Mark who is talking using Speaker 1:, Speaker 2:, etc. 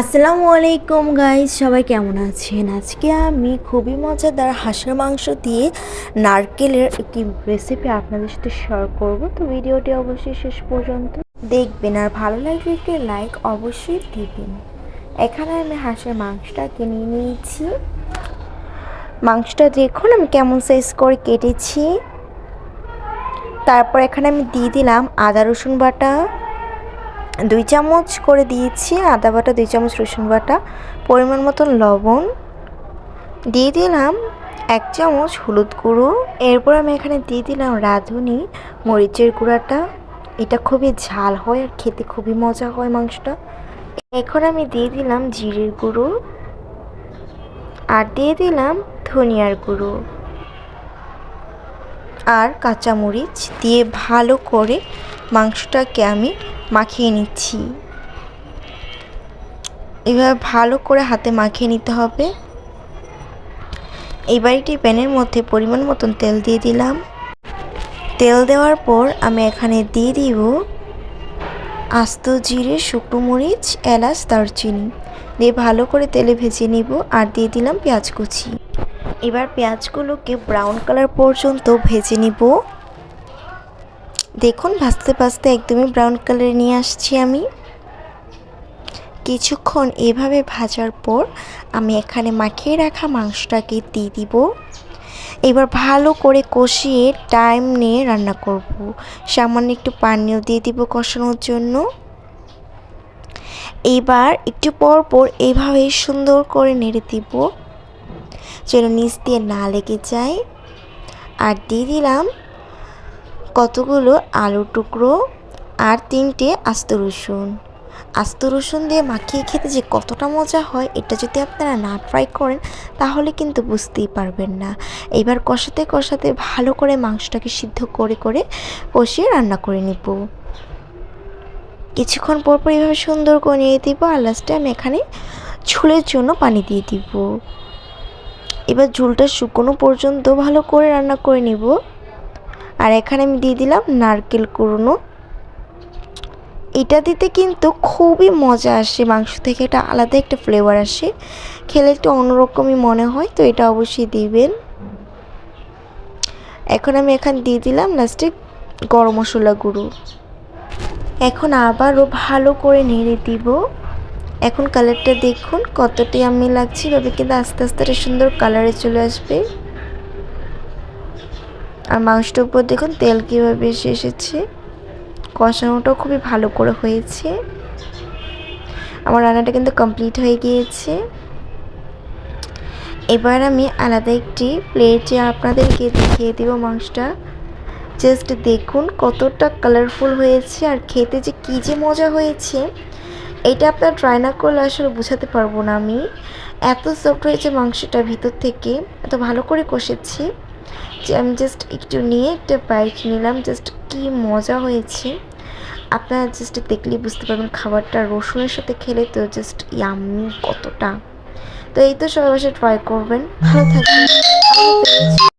Speaker 1: আসসালামু আলাইকুম গাইজ সবাই কেমন আছেন? আজকে আমি খুবই মজাদার হাঁসের মাংস দিয়ে নারকেলের একটি রেসিপি আপনাদের সাথে শেয়ার করব। তো ভিডিওটি অবশ্যই শেষ পর্যন্ত দেখবেন আর ভালো লাগলে একটি লাইক অবশ্যই দিবেন। এখানে আমি হাঁসের মাংসটা কিনে নিয়েছি। মাংসটা দেখুন, আমি কেমন সাইজ করে কেটেছি। তারপর এখানে আমি দিয়ে দিলাম আদা রসুন বাটা। দুই চামচ করে দিয়েছি আদা বাটা, দুই চামচ রসুন বাটা, পরিমাণ মতন লবণ। দিয়ে দিলাম এক চামচ হলুদ গুঁড়ো। এরপর আমি এখানে দিয়ে দিলাম রাঁধুনি মরিচের গুঁড়াটা। এটা খুবই ঝাল হয় আর খেতে খুবই মজা হয় মাংসটা। এখন আমি দিয়ে দিলাম জিরের গুঁড়ো আর দিয়ে দিলাম ধনিয়ার গুঁড়ো আর কাঁচামরিচ দিয়ে ভালো করে মাংসটাকে আমি মাখিয়ে নিচ্ছি। এভাবে ভালো করে হাতে মাখিয়ে নিতে হবে। এবার একটি প্যানের মধ্যে পরিমাণ মতন তেল দিয়ে দিলাম। তেল দেওয়ার পর আমি এখানে দিয়ে দিব আস্ত জিরে, শুকনো মরিচ, এলাচ, দারচিনি। দিয়ে ভালো করে তেলে ভেজে নিব আর দিয়ে দিলাম পেঁয়াজ কুচি। এবার পেঁয়াজগুলোকে ব্রাউন কালার পর্যন্ত ভেজে নিব। দেখুন, ভাজতে ভাজতে একদমই ব্রাউন কালারে নিয়ে আসছি আমি। কিছুক্ষণ এভাবে ভাজার পর আমি এখানে মাখিয়ে রাখা মাংসটাকে দিয়ে দিব। এবার ভালো করে কষিয়ে টাইম নিয়ে রান্না করব। সামান্য একটু পানিও দিয়ে দিব কষানোর জন্য। এবার একটু পর পর এইভাবে সুন্দর করে নেড়ে দিব, যেন নিচ দিয়ে না লেগে যায়। আর দিয়ে দিলাম কতগুলো আলুর টুকরো আর তিনটে আস্ত রসুন। আস্ত রসুন দিয়ে মাখিয়ে খেতে যে কতটা মজা হয়, এটা যদি আপনারা না ট্রাই করেন, তাহলে কিন্তু বুঝতেই পারবেন না। এবার কষাতে কষাতে ভালো করে মাংসটাকে সিদ্ধ করে করে কষিয়ে রান্না করে নিব। কিছুক্ষণ পর পর এইভাবে সুন্দর করে নিয়ে দিব, আর লাস্টে আমি এখানে ঝোলের জন্য পানি দিয়ে দিব। এবার ঝোলটা শুকনো পর্যন্ত ভালো করে রান্না করে নিব। আর এখানে আমি দিয়ে দিলাম নারকেল কুড়নো। এটা দিতে কিন্তু খুবই মজা আসে, মাংস থেকে এটা আলাদা একটা ফ্লেভার আসে। খেলে একটু অন্যরকমই মনে হয়, তো এটা অবশ্যই দিবেন। এখন আমি এখানে দিয়ে দিলাম লাস্টে গরম মশলা গুঁড়ো। এখন আবারও ভালো করে নেড়ে দিব। এখন কালারটা দেখুন কতটি আমি লাগছে, এভাবে কিন্তু আস্তে আস্তে সুন্দর কালারে চলে আসবে। আর মাংসটার উপর দেখুন তেল কীভাবে এসে এসেছে। কষানোটাও খুবই ভালো করে হয়েছে। আমার রান্নাটা কিন্তু কমপ্লিট হয়ে গিয়েছে। এবার আমি আলাদা একটি প্লেটে আপনাদেরকে দেখিয়ে দেব মাংসটা। জাস্ট দেখুন কতটা কালারফুল হয়েছে আর খেতে যে কী যে মজা হয়েছে। এটা আপনার ট্রাই না করলে আসলে বোঝাতে পারব না আমি। এত সফট হয়েছে মাংসটা ভিতর থেকে। এত ভালো করে কষেছি। আমি জাস্ট একটু নিয়ে একটা বাইক নিলাম জাস্ট কি মজা হয়েছে। আপনারা জাস্ট দেখলেই বুঝতে পারবেন খাবারটা রসুনের সাথে খেলে তো জাস্ট ইয়াম্মি কতটা। তো এই তো সবাই বাসায় ট্রাই করবেন। ভালো থাকবেন।